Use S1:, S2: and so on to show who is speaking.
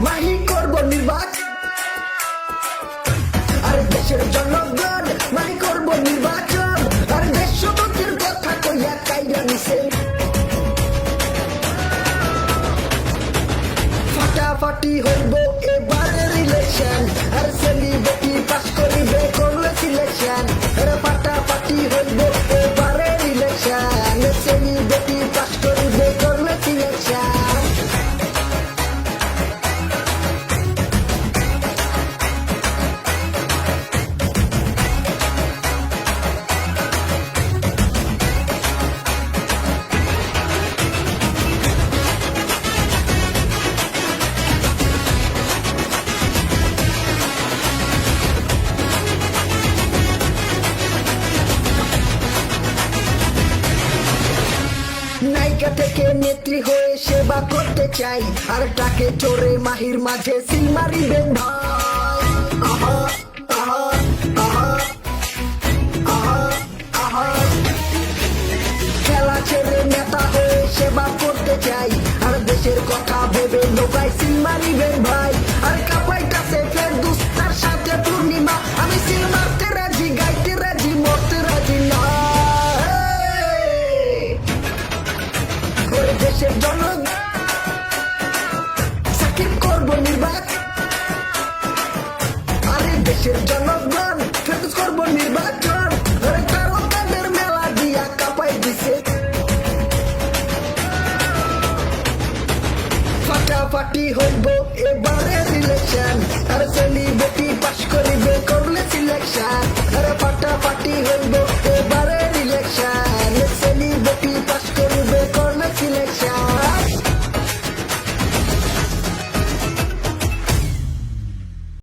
S1: মাহি করব নির্বাক আর দেশের জনগণ মাহি করব নির্বাচন। আর দেশবন্ধের কথা কইয়া কাইরা নিছে। ফাটাফাটি হইব এবারের ইলেকশন আর নায়িকা থেকে নেত্রী হয়ে সেবা করতে চাই। আর তাকে চোরে মাহির মাঝে সিল মারিবেন ভাই। আহা খেলা ছেড়ে নেতা হয়ে সেবা করতে চাই। আর দেশের কথা ভেবে লোকাই সিল মারিবেন ভাই। দেশের জনগণ সাকিব করব নির্বাচন আরে দেশের জনগণ ফেরত করব নির্বাচন। কাপাই দিছে। ফাটাফাটি হইব এবারে ইলেকশন আর কোন